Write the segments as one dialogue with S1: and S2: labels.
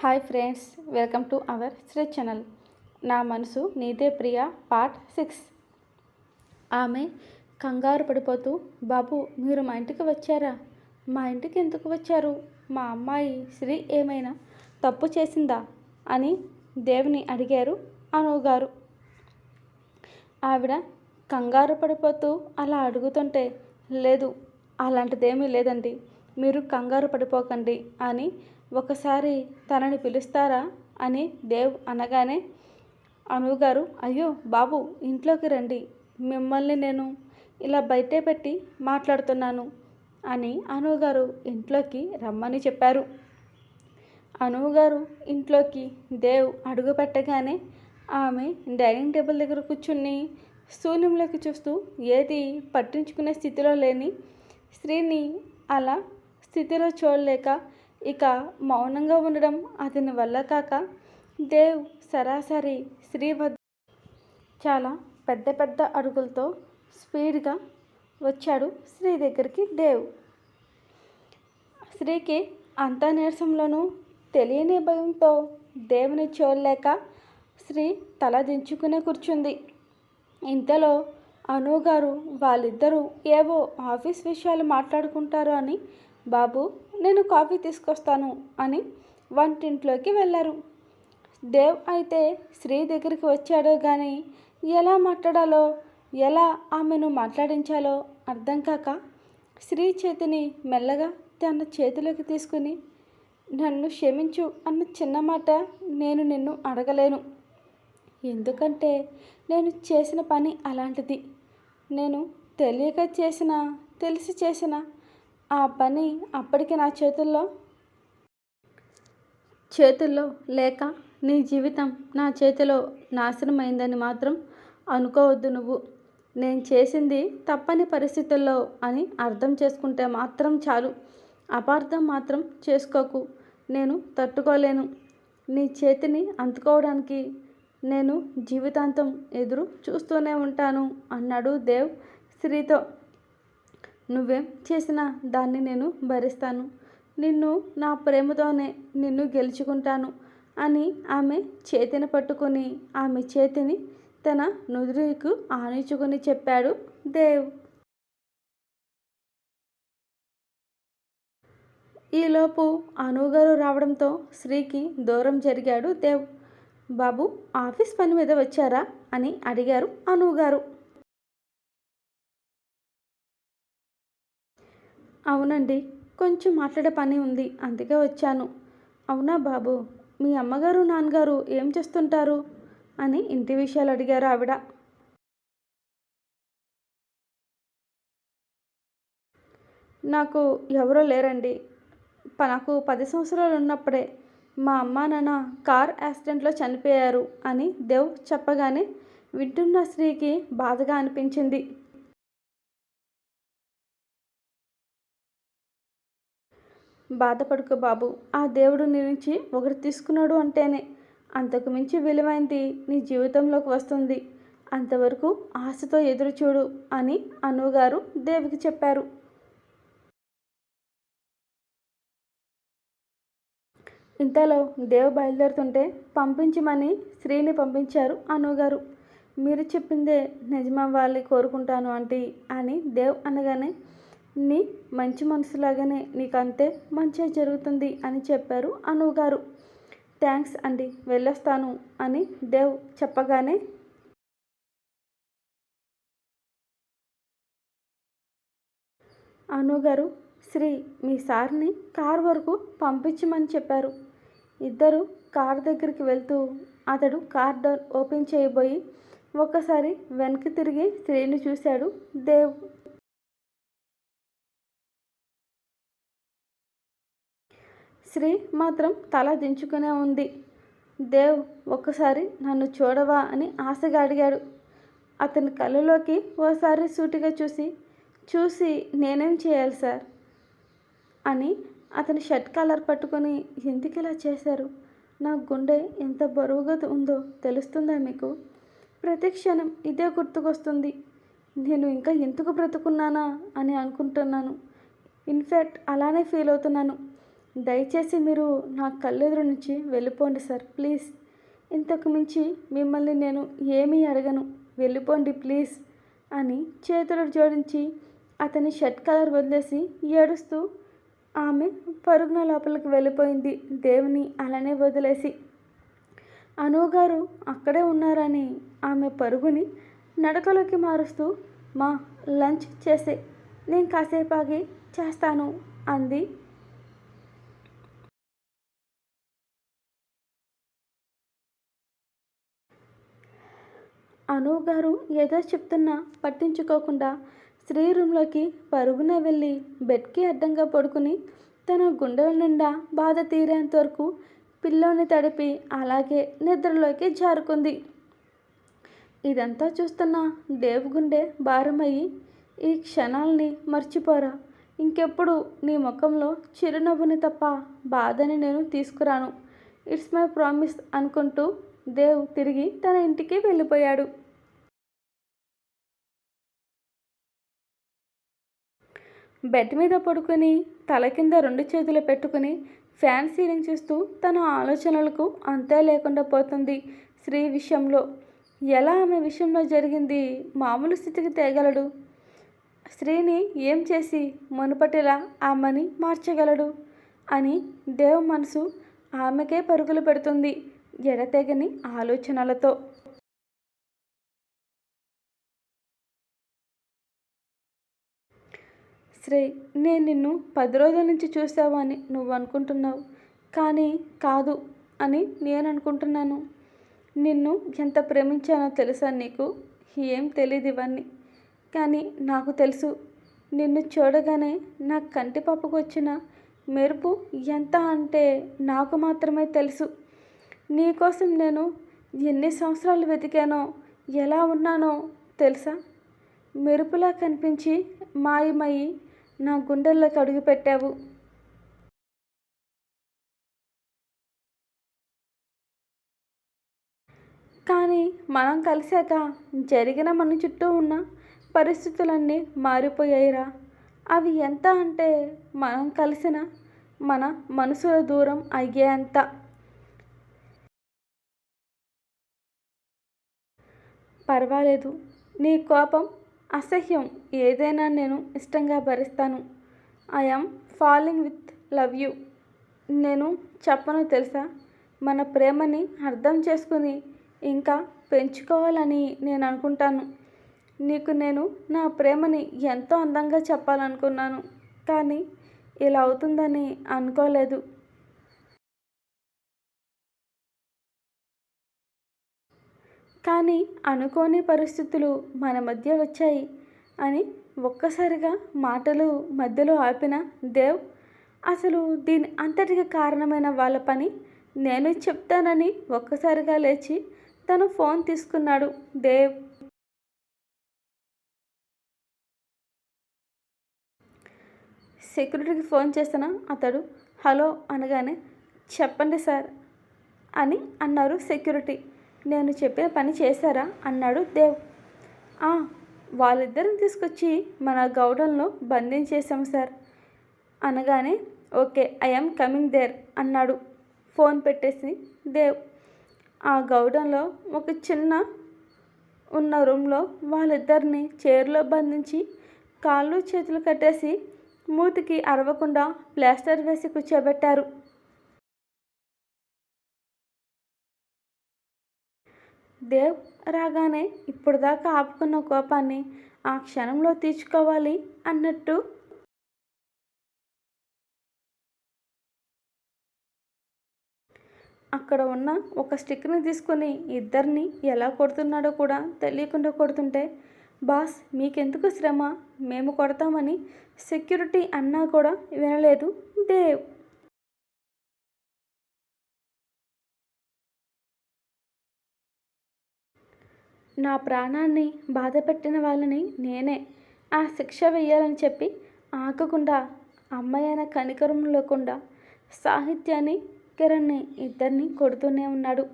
S1: Hi friends welcome to our Sri channel. నా మనసు నీదే ప్రియ పార్ట్ సిక్స్. ఆమె కంగారు పడిపోతూ బాబు మీరు మా ఇంటికి వచ్చారా? మా ఇంటికి ఎందుకు వచ్చారు? మా అమ్మాయి శ్రీ ఏమైనా తప్పు చేసిందా? అని దేవుని అడిగారు అనువు గారు ఆవిడ కంగారు పడిపోతూ అలా అడుగుతుంటే లేదు అలాంటిదేమీ లేదండి. మీరు కంగారు పడిపోకండి అని ఒకసారి తనని పిలుస్తారా అని దేవ్ అనగానే అనువుగారు అయ్యో బాబు ఇంట్లోకి రండి మిమ్మల్ని నేను ఇలా బయటే పెట్టి మాట్లాడుతున్నాను అని అనువుగారు ఇంట్లోకి రమ్మని చెప్పారు. అనువు గారు ఇంట్లోకి దేవ్ అడుగు పెట్టగానే ఆమె డైనింగ్ టేబుల్ దగ్గర కూర్చుని శూన్యంలోకి చూస్తూ ఏది పట్టించుకునే స్థితిలో లేని స్త్రీని అలా స్థితిలో చూడలేక ఇక మౌనంగా ఉండడం అతని వల్ల కాక దేవ్ సరాసరి శ్రీ వద్ద చాలా పెద్ద పెద్ద అడుగులతో స్పీడ్గా వచ్చాడు శ్రీ దగ్గరికి దేవ్. స్త్రీకి అంత నీరసంలోనూ తెలియని భయంతో దేవుని చూడలేక శ్రీ తల దించుకునే కూర్చుంది. ఇంతలో అనుగారు వాళ్ళిద్దరూ ఏవో ఆఫీస్ విషయాలు మాట్లాడుకుంటారు అని బాబు నేను కాఫీ తీసుకొస్తాను అని వంటింట్లోకి వెళ్ళారు. దేవ్ అయితే శ్రీ దగ్గరికి వచ్చాడో కానీ ఎలా మాట్లాడాలో ఎలా ఆమెను మాట్లాడించాలో అర్థం కాక శ్రీ చేతిని మెల్లగా తన చేతిలోకి తీసుకుని నన్ను క్షమించు అన్న చిన్న మాట నేను నిన్ను అడగలేను. ఎందుకంటే నేను చేసిన పని అలాంటిది. నేను తెలియక చేసిన తెలిసి చేసిన ఆ పని అప్పటికి నా చేతుల్లో? చేతుల్లో లేక నీ జీవితం నా చేతిలో నాశనమైందని మాత్రం అనుకోవద్దు నువ్వు. నేను చేసింది తప్పని పరిస్థితుల్లో అని అర్థం చేసుకుంటే మాత్రం చాలు. అపార్థం మాత్రం చేసుకోకు. నేను తట్టుకోలేను. నీ చేతిని అందుకోవడానికి నేను జీవితాంతం ఎదురు చూస్తూనే ఉంటాను అన్నాడు దేవ్ శ్రీతో నువ్వేం చేసినా దాన్ని నేను భరిస్తాను. నిన్ను నా ప్రేమతోనే నిన్ను గెలుచుకుంటాను అని ఆమె చేతిని పట్టుకొని ఆమె చేతిని తన నుదురుకు ఆనించుకొని చెప్పాడు దేవ్. ఈలోపు అనుగారు రావడంతో శ్రీకి దూరం జరిగాడు దేవ్. బాబు ఆఫీస్ పని మీద వచ్చారా? అని అడిగారు అనుగారు అవునండి కొంచెం మాట్లాడే పని ఉంది అందుకే వచ్చాను. అవునా బాబు మీ అమ్మగారు నాన్నగారు ఏం చేస్తుంటారు? అని ఇంటి విషయాలు అడిగారు ఆవిడ. నాకు ఎవరో లేరండి. నాకు పది సంవత్సరాలు ఉన్నప్పుడే మా అమ్మ నాన్న కార్ యాక్సిడెంట్లో చనిపోయారు అని దేవ్ చెప్పగానే వింటున్న స్త్రీకి బాధగా అనిపించింది. బాధపడుకో బాబు ఆ దేవుడు నీ నుంచి ఒకటి తీసుకున్నాడు అంటేనే. అంతకు మించి విలువైంది నీ జీవితంలోకి వస్తుంది. అంతవరకు ఆశతో ఎదురు చూడు అని అనుగారు దేవికి చెప్పారు. ఇంతలో దేవు బయలుదేరుతుంటే పంపించమని స్త్రీని పంపించారు అనుగారు మీరు చెప్పిందే నిజమవ్వాలి కోరుకుంటాను అంటే అని దేవ్ అనగానే నీ మంచి మనసులాగానే నీకు అంతే మంచిగా జరుగుతుంది అని చెప్పారు అనువు గారు థ్యాంక్స్ అండి వెళ్ళొస్తాను అని దేవ్ చెప్పగానే అను గారు శ్రీ మీ సార్ని కార్ వరకు పంపించమని చెప్పారు. ఇద్దరు కార్ దగ్గరికి వెళ్తూ అతడు కార్ డోర్ ఓపెన్ చేయబోయి ఒక్కసారి వెనక్కి తిరిగి స్త్రీని చూశాడు దేవ్. శ్రీ మాత్రం తల దించుకునే ఉంది. దేవ్ ఒక్కసారి నన్ను చూడవా అని ఆశగా అడిగాడు. అతని కళ్ళలోకి ఓసారి సూటిగా చూసి చూసి నేనేం చేయాలి సార్? అని అతని షర్ట్ కలర్ పట్టుకొని ఎందుకు ఇలా చేశారు? నా గుండె ఎంత బరువుగా ఉందో తెలుస్తుందా మీకు? ప్రతి క్షణం ఇదే గుర్తుకొస్తుంది. నేను ఇంకా ఎందుకు బ్రతుకున్నానా అని అనుకుంటున్నాను. ఇన్ఫ్యాక్ట్ అలానే ఫీల్ అవుతున్నాను. దయచేసి మీరు నా కళ్ళెదురు నుంచి వెళ్ళిపోండి సార్ ప్లీజ్. ఇంతకు మించి మిమ్మల్ని నేను ఏమీ అడగను. వెళ్ళిపోండి ప్లీజ్ అని చేతులు జోడించి అతని షర్ట్ కలర్ వదిలేసి ఏడుస్తూ ఆమె పరుగున లోపలికి వెళ్ళిపోయింది. దేవుని అలానే వదిలేసి. అనుగారు అక్కడే ఉన్నారని ఆమె పరుగుని నడకలోకి మారుస్తూ మా లంచ్ చేసే. నేను కాసేపు ఆగి చేస్తాను అంది అను గారు ఏదో చెప్తున్నా పట్టించుకోకుండా స్త్రీ రూమ్లోకి పరుగున వెళ్ళి బెడ్కి అడ్డంగా పడుకుని తన గుండెల నిండా బాధ తీరేంత వరకు పిల్లోని తడిపి అలాగే నిద్రలోకి జారుకుంది. ఇదంతా చూస్తున్న దేవ్ గుండె భారమయ్యి ఈ క్షణాల్ని మర్చిపోరా. ఇంకెప్పుడు నీ ముఖంలో చిరునవ్వుని తప్ప బాధని నేను తీసుకురాను. ఇట్స్ మై ప్రామిస్ అనుకుంటూ దేవ్ తిరిగి తన ఇంటికి వెళ్ళిపోయాడు. బెడ్ మీద పడుకొని తల కింద రెండు చేతులు పెట్టుకుని ఫ్యాన్ సీలింగ్ చూస్తూ తన ఆలోచనలకు అంతే లేకుండా పోతుంది స్త్రీ విషయంలో. ఎలా ఆమె విషయంలో జరిగింది మామూలు స్థితికి తేగలడు. స్త్రీని ఏం చేసి మునుపటిలా ఆమెని మార్చగలడు అని దేవ్ మనసు ఆమెకే పరుగులు పెడుతుంది. ఎడతెగని ఆలోచనలతో. శ్రీ నేను నిన్ను పది రోజుల నుంచి చూసావని నువ్వు అనుకుంటున్నావు. కానీ కాదు అని నేను అనుకుంటున్నాను. నిన్ను ఎంత ప్రేమించానో తెలుసా నీకు? ఏం తెలియదు ఇవన్నీ. కానీ నాకు తెలుసు. నిన్ను చూడగానే నా కంటి పాపకు వచ్చిన మెరుపు ఎంత అంటే నాకు మాత్రమే తెలుసు. నీకోసం నేను ఎన్ని సంవత్సరాలు వెతికానో ఎలా ఉన్నానో తెలుసా? మెరుపులా కనిపించి మాయమయ్యి నా గుండెల్లోకి అడుగుపెట్టావు కానీ మనం కలిశాక జరిగిన మన చుట్టూ ఉన్న పరిస్థితులన్నీ మారిపోయాయిరా. అవి ఎంత అంటే మనం కలిసిన మన మనసుల దూరం అయ్యేంత. పర్వాలేదు. నీ కోపం అసహ్యం ఏదైనా నేను ఇష్టంగా భరిస్తాను. I'm falling with love you నేను చెప్పను తెలుసా? మన ప్రేమని అర్థం చేసుకుని ఇంకా పెంచుకోవాలని నేను అనుకుంటాను. నీకు నేను నా ప్రేమని ఎంతో అందంగా చెప్పాలనుకున్నాను. కానీ ఇలా అవుతుందని అనుకోలేదు. కానీ అనుకోని పరిస్థితులు మన మధ్య వచ్చాయి అని ఒక్కసారిగా మాటలు మధ్యలో ఆపిన దేవ్ అసలు దీని అంతటికి కారణమైన వాళ్ళ పని నేను చెప్తానని ఒక్కసారిగా లేచి తను ఫోన్ తీసుకున్నాడు దేవ్. సెక్యూరిటీకి ఫోన్ చేసిన అతడు హలో అనగానే చెప్పండి సార్ అని అన్నారు సెక్యూరిటీ. నేను చెప్పిన పని చేశారా? అన్నాడు దేవ్. వాళ్ళిద్దరిని తీసుకొచ్చి మన గౌడంలో బంధించేశాం సార్. అనగానే ఓకే ఐఎమ్ కమింగ్ దేర్ అన్నాడు ఫోన్ పెట్టేసి దేవ్. ఆ గౌడంలో ఒక చిన్న ఉన్న రూమ్లో వాళ్ళిద్దరిని చైర్లో బంధించి కాళ్ళు చేతులు కట్టేసి మూతికి అరవకుండా ప్లాస్టర్ వేసి కూర్చోబెట్టారు. దేవ్ రాగానే ఇప్పుడు దాకా ఆపుకున్న కోపాన్ని ఆ క్షణంలో తీర్చుకోవాలి అన్నట్టు. అక్కడ ఉన్న ఒక స్టిక్ని తీసుకొని ఇద్దరిని ఎలా కొడుతున్నాడో కూడా తెలియకుండా కొడుతుంటే బాస్ మీకెందుకు శ్రమ? మేము కొడతామని సెక్యూరిటీ అన్నా కూడా వినలేదు దేవ్. నా ప్రాణాన్ని బాధపెట్టిన వాళ్ళని నేనే. ఆ శిక్ష వేయాలని చెప్పి ఆగకుండా అమ్మాయన కనికరం లేకుండా సాహిత్యాన్ని కిరణ్ని ఇద్దరిని కొడుతూనే ఉన్నాడు.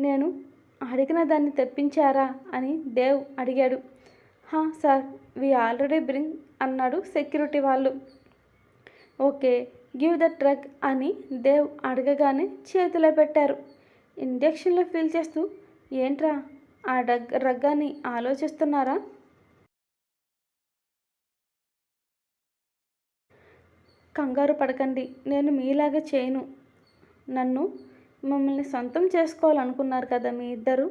S1: నేను అడిగిన దాన్ని తెప్పించారా అని దేవ్ అడిగాడు. హా సార్ వి ఆల్రెడీ బ్రింగ్ అన్నాడు సెక్యూరిటీ వాళ్ళు. ఓకే గివ్ ద డ్రగ్ అని దేవ్ అడగగానే చేతిలో పెట్టారు. ఇంజక్షన్లో ఫీల్ చేస్తూ ఏంట్రా ఆ డగ్ డ్రగ్ ఆలోచిస్తున్నారా? కంగారు పడకండి. నేను మీలాగా చేయను. నన్ను మమ్మల్ని సొంతం చేసుకోవాలనుకున్నారు కదా మీ ఇద్దరు?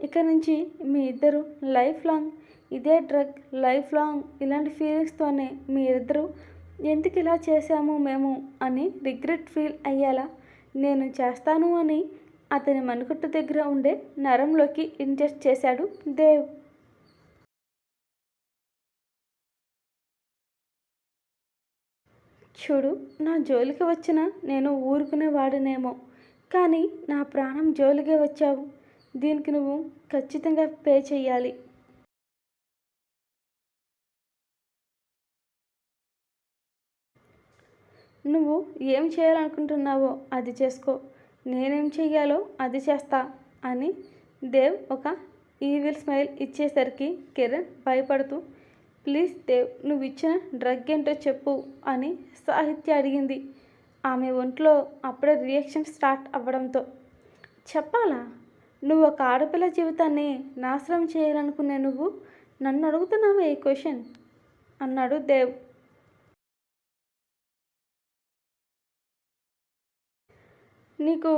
S1: ఇక నుంచి మీ ఇద్దరు లైఫ్ లాంగ్ ఇదే డ్రగ్ లైఫ్ లాంగ్ ఇలాంటి ఫీలింగ్స్తోనే మీరిద్దరూ ఎందుకు ఇలా చేశాము మేము అని రిగ్రెట్ ఫీల్ అయ్యేలా నేను చేస్తాను అని అతని మణికట్టు దగ్గర ఉండే నరంలోకి ఇంజెక్ట్ చేశాడు దేవ్. చూడు నా జోలికి వచ్చిన నేను ఊరుకునేవాడినేమో కానీ నా ప్రాణం జోలికే వచ్చావు. దీనికి నువ్వు ఖచ్చితంగా పే చెయ్యాలి. నువ్వు ఏం చేయాలనుకుంటున్నావో అది చేసుకో. నేనేం చెయ్యాలో అది చేస్తా అని దేవ్ ఒక ఈవిల్ స్మైల్ ఇచ్చేసరికి కిరణ్ భయపడుతూ ప్లీజ్ దేవ్ నువ్వు ఇచ్చిన డ్రగ్ ఏంటో చెప్పు అని సాహిత్య అడిగింది. ఆమె ఒంట్లో అప్పుడే రియాక్షన్ స్టార్ట్ అవ్వడంతో చెప్పాలా? నువ్వు ఒక ఆడపిల్ల జీవితాన్ని నాశనం చేయాలనుకునే నువ్వు నన్ను అడుగుతున్నావే ఈ క్వశ్చన్? అన్నాడు దేవ్. నీకు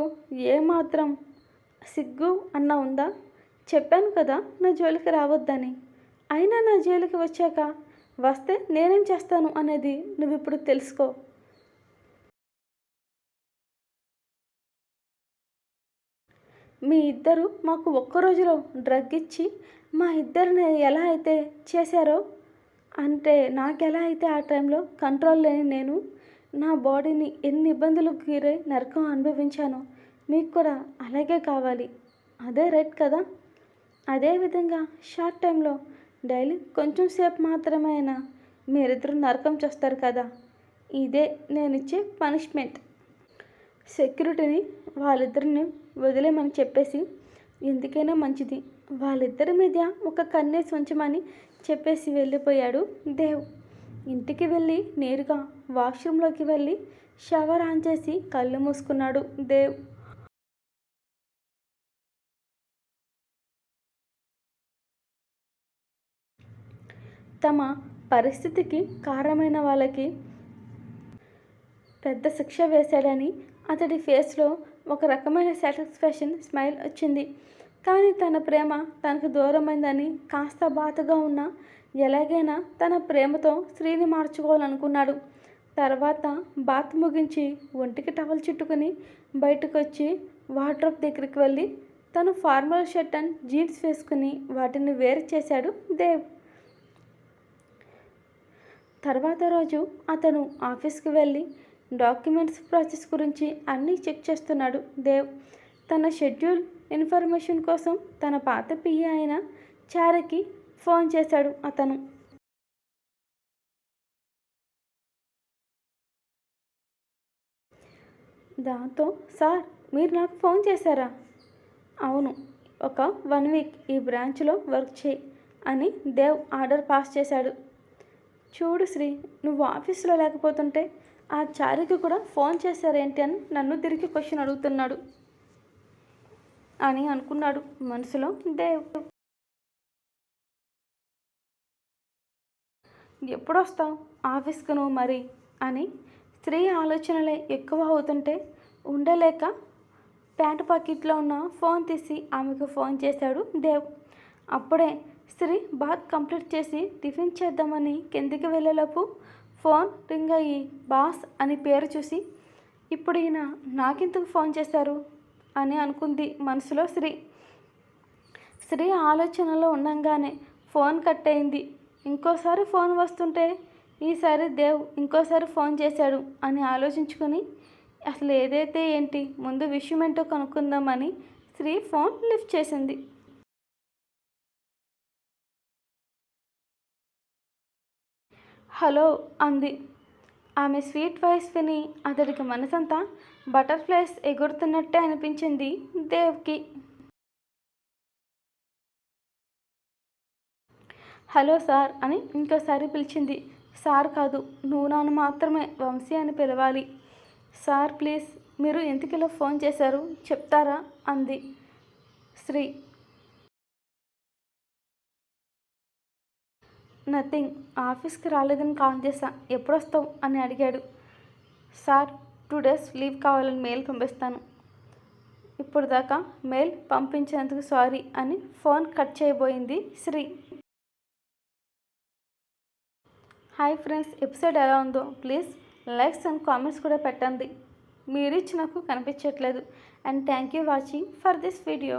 S1: ఏమాత్రం సిగ్గు అన్న ఉందా? చెప్పాను కదా నా జోలికి రావద్దని. అయినా నా జోలికి వచ్చాక వస్తే నేనేం చేస్తాను అనేది నువ్వు ఇప్పుడు తెలుసుకో. మీ ఇద్దరు మాకు ఒక్క రోజులో డ్రగ్ ఇచ్చి మా ఇద్దరిని ఎలా అయితే చేశారో అంటే నాకు ఎలా అయితే ఆ టైంలో కంట్రోల్ లేని నేను నా బాడీని ఎన్ని ఇబ్బందులకు గురై నరకం అనుభవించానో మీకు కూడా అలాగే కావాలి. అదే రైట్ కదా? అదేవిధంగా షార్ట్ టైంలో డైలీ కొంచెం సేపు మాత్రమే అయినా మీరిద్దరు నరకం చేస్తారు కదా? ఇదే నేను ఇచ్చే పనిష్మెంట్. సెక్యూరిటీని వాళ్ళిద్దరిని వదిలేమని చెప్పేసి ఎందుకైనా మంచిది. వాళ్ళిద్దరి మీద ఒక కన్నేసి ఉంచమని చెప్పేసి వెళ్ళిపోయాడు దేవ్. ఇంటికి వెళ్ళి నేరుగా వాష్రూమ్లోకి వెళ్ళి షవర్ ఆన్ చేసి కళ్ళు మూసుకున్నాడు దేవ్. తమ పరిస్థితికి కారణమైన వాళ్ళకి పెద్ద శిక్ష వేశాడని అతడి ఫేస్లో ఒక రకమైన సాటిస్ఫాక్షన్ స్మైల్ వచ్చింది. కానీ తన ప్రేమ తనకు దూరమైందని కాస్త బాధగా ఉన్న ఎలాగైనా తన ప్రేమతో స్త్రీని మార్చుకోవాలనుకున్నాడు. తర్వాత బాత్ ముగించి ఒంటికి టవల్ చుట్టుకుని బయటకు వచ్చి వార్డ్రోప్ దగ్గరికి వెళ్ళి తను ఫార్మల్ షర్ట్ అండ్ జీన్స్ వేసుకుని వాటిని వేరు చేశాడు దేవ్. తర్వాత రోజు అతను ఆఫీస్కి వెళ్ళి డాక్యుమెంట్స్ ప్రాసెస్ గురించి అన్నీ చెక్ చేస్తున్నాడు దేవ్. తన షెడ్యూల్ ఇన్ఫర్మేషన్ కోసం తన పాత పియ్య అయిన చారకి ఫోన్ చేశాడు అతను. దాంతో సార్ మీరు నాకు ఫోన్ చేశారా? అవును ఒక వన్ వీక్ ఈ బ్రాంచ్లో వర్క్ చేయి అని దేవ్ ఆర్డర్ పాస్ చేశాడు. చూడు శ్రీ నువ్వు ఆఫీస్లో లేకపోతుంటే ఆ చారికి కూడా ఫోన్ చేశారేంటి అని నన్ను తిరిగి క్వశ్చన్ అడుగుతున్నాడు. అని అనుకున్నాడు మనసులో. దేవ్ ఎప్పుడు వస్తావు ఆఫీస్కు నువ్వు మరి? అని స్త్రీ ఆలోచనలే ఎక్కువ అవుతుంటే ఉండలేక ప్యాంటు పాకెట్లో ఉన్న ఫోన్ తీసి ఆమెకు ఫోన్ చేశాడు దేవ్. అప్పుడే స్త్రీ బాత్ కంప్లీట్ చేసి టిఫిన్ చేద్దామని కిందికి వెళ్ళేలోపు ఫోన్ రింగ్ అయ్యి బాస్ అని పేరు చూసి ఇప్పుడు ఈయన నాకెందుకు ఫోన్ చేశారు? అని అనుకుంది మనసులో శ్రీ. శ్రీ ఆలోచనలో ఉండంగానే ఫోన్ కట్ అయింది ఇంకోసారి ఫోన్ వస్తుంటే ఈసారి దేవ్ ఇంకోసారి ఫోన్ చేశాడు అని ఆలోచించుకొని అసలు ఏదైతే ఏంటి ముందు విషయం ఏంటో కనుక్కుందామని శ్రీ ఫోన్ లిఫ్ట్ చేసింది. హలో అంది. ఆమె స్వీట్ వాయిస్ విని అతడికి మనసంతా బటర్ఫ్లైస్ ఎగురుతున్నట్టే అనిపించింది దేవ్కి. హలో సార్ అని ఇంకోసారి పిలిచింది. సార్ కాదు నువ్వు నాను మాత్రమే వంశీ అని పిలవాలి. సార్ ప్లీజ్ మీరు ఎందుకిలా ఫోన్ చేశారు? చెప్తారా? అంది. శ్రీ. నథింగ్ ఆఫీస్కి రాలేదని కాల్ చేశా. ఎప్పుడు వస్తావు అని అడిగాడు. సార్ టూ డేస్ లీవ్ కావాలని మెయిల్ పంపిస్తాను. ఇప్పుడు దాకా మెయిల్ పంపించినందుకు సారీ అని ఫోన్ కట్ చేయబోయింది శ్రీ. హాయ్ ఫ్రెండ్స్ ఎపిసోడ్ ఎలా ఉందో ప్లీజ్ లైక్స్ అండ్ కామెంట్స్ కూడా పెట్టండి. మీరిచ్చి నాకు కనిపించట్లేదు. And thank you watching for this video.